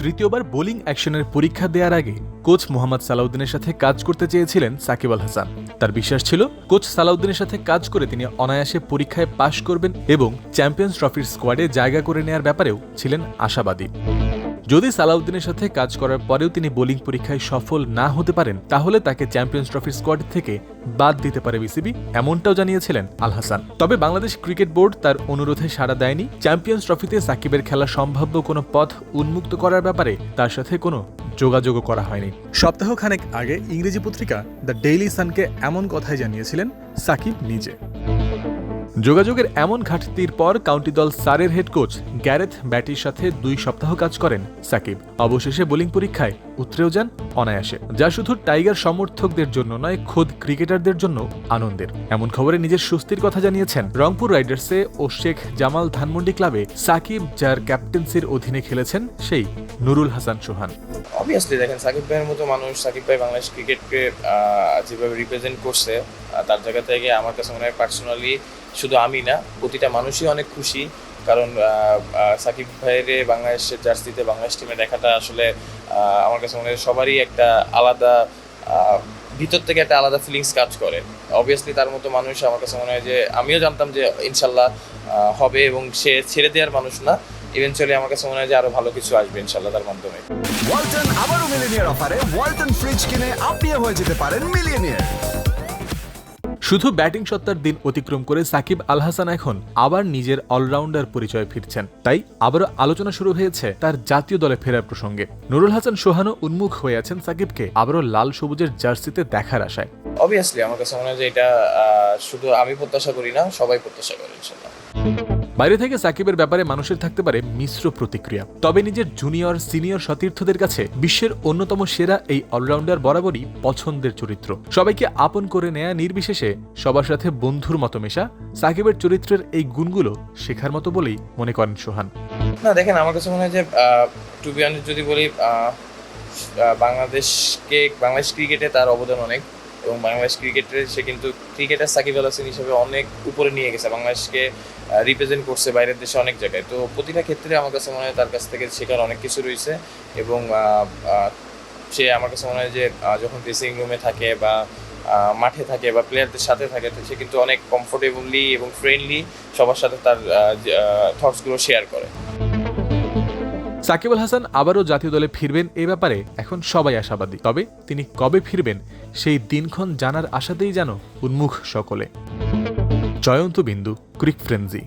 তৃতীয়বার বোলিং অ্যাকশনের পরীক্ষা দেওয়ার আগে কোচ মোহাম্মদ সালাউদ্দিনের সাথে কাজ করতে চেয়েছিলেন সাকিব আল হাসান। তার বিশ্বাস ছিল, কোচ সালাউদ্দিনের সাথে কাজ করে তিনি অনায়াসে পরীক্ষায় পাশ করবেন এবং চ্যাম্পিয়ন্স ট্রফির স্কোয়াডে জায়গা করে নেয়ার ব্যাপারেও ছিলেন আশাবাদী। যদি সালাউদ্দিনের সাথে কাজ করার পরেও তিনি বোলিং পরীক্ষায় সফল না হতে পারেন, তাহলে তাকে চ্যাম্পিয়ন্স ট্রফির স্কোয়াড থেকে বাদ দিতে পারে বিসিবি, এমনটাও জানিয়েছিলেন আল হাসান। তবে বাংলাদেশ ক্রিকেট বোর্ড তার অনুরোধে সাড়া দেয়নি। চ্যাম্পিয়ন্স ট্রফিতে সাকিবের খেলা সম্ভাব্য কোনো পথ উন্মুক্ত করার ব্যাপারে তার সাথে কোনো যোগাযোগও করা হয়নি। সপ্তাহখানেক আগে ইংরেজি পত্রিকা দ্য ডেইলি সানকে এমন কথাই জানিয়েছিলেন সাকিব নিজে। যোগাযোগের এমন ঘাটতির পর কাউন্টি দল সারের হেড কোচ গ্যারেথ ব্যাটির সাথে দুই সপ্তাহ কাজ করেন সাকিব। অবশেষে বোলিং পরীক্ষায় উতরেও যান অনায়াসে, যা শুধু টাইগার সমর্থকদের জন্য নয়, খোদ ক্রিকেটারদের জন্য আনন্দের। এমন খবরে নিজের স্বস্তির কথা জানিয়েছেন রংপুর রাইডার্সে ও শেখ জামাল ধানমন্ডি ক্লাবে সাকিব, যার ক্যাপ্টেন্সির অধীনে খেলেছেন সেই নুরুল হাসান সোহান। অবভিয়াসলি দেখেন, সাকিব ভাইয়ের মতো মানুষ, সাকিব ভাই বাংলাদেশ ক্রিকেটকে যেভাবে রিপ্রেজেন্ট করছে তার জায়গা থেকে আমার কাছে মনে হয় পার্সোনালি শুধু আমি না, প্রতিটা মানুষই অনেক খুশি। কারণ সাকিব ভাইয়ের বাংলাদেশের জার্সিতে বাংলাদেশ টিমে দেখাটা আসলে আমার কাছে মনে হয় সবারই একটা আলাদা ভিতর থেকে একটা আলাদা ফিলিংস কাজ করে। অবভিয়াসলি তার মতো মানুষ আমার কাছে মনে হয় যে, আমিও জানতাম যে ইনশাল্লাহ হবে এবং সে ছেড়ে দেওয়ার মানুষ না। ইভেনচুয়ালি আমার কাছে মনে হয় যে আরও ভালো কিছু আসবে ইনশাল্লাহ তার মাধ্যমে। ওয়ালটন আবারও মিলিনিয়ার অফারে ওয়ালটন ফ্রিজ কিনে আপনিও হয়ে যেতে পারেন মিলিয়নিয়ার শুধু ব্যাটিং সত্তার দিন অতিক্রম করে সাকিব আল হাসান এখন আবার নিজের অলরাউন্ডার পরিচয় ফিরছেন। তাই আবারও আলোচনা শুরু হয়েছে তার জাতীয় দলে ফেরার প্রসঙ্গে। নুরুল হাসান সোহানও উন্মুখ হয়ে আছেন সাকিবকে আবারও লাল সবুজের জার্সিতে দেখার আশায়। অবভিয়াসলি আমার কাছে মনে হয় যে এটা শুধু আমি প্রত্যাশা করি না, সবাই প্রত্যাশা করে ইনশাল্লাহ বাইরে থেকে সাকিবের ব্যাপারে মানুষের থাকতে পারে মিশ্র প্রতিক্রিয়া। তবে নিজের জুনিয়র সিনিয়র সতীর্থদের কাছে বিশ্বের অন্যতম সেরা এই অলরাউন্ডার বরাবরই পছন্দের চরিত্র। সবাইকে আপন করে নেয়া নির্বিশেষে সবার সাথে বন্ধুর মতো মেশা সাকিবের চরিত্রের এই গুণগুলো শেখার মতো বলেই মনে করেন সোহান। না, দেখেন, আমার কাছে মনে হয় যে টু বি যদি বলি বাংলাদেশকে, বাংলাদেশ ক্রিকেটে তার অবদান অনেক। এবং বাংলাদেশ ক্রিকেটে সে কিন্তু ক্রিকেটার সাকিব আল হাসান হিসেবে অনেক উপরে নিয়ে গেছে। বাংলাদেশকে রিপ্রেজেন্ট করছে বাইরের দেশে অনেক জায়গায়। তো প্রতিটা ক্ষেত্রে আমার কাছে মনে হয় তার কাছ থেকে শেখার অনেক কিছু রয়েছে এবং সে আমার কাছে মনে হয় যে যখন ড্রেসিং রুমে থাকে বা মাঠে থাকে বা প্লেয়ারদের সাথে থাকে, তো সে কিন্তু অনেক কমফোর্টেবলি এবং ফ্রেন্ডলি সবার সাথে তার থটসগুলো শেয়ার করে। সাকিব আল হাসান আবারও জাতীয় দলে ফিরবেন এ ব্যাপারে এখন সবাই আশাবাদী। তবে তিনি কবে ফিরবেন, সেই দিনক্ষণ জানার আশাতেই যেন উন্মুখ সকলে। জয়ন্ত বিন্দু, ক্রিক ফ্রেন্সি।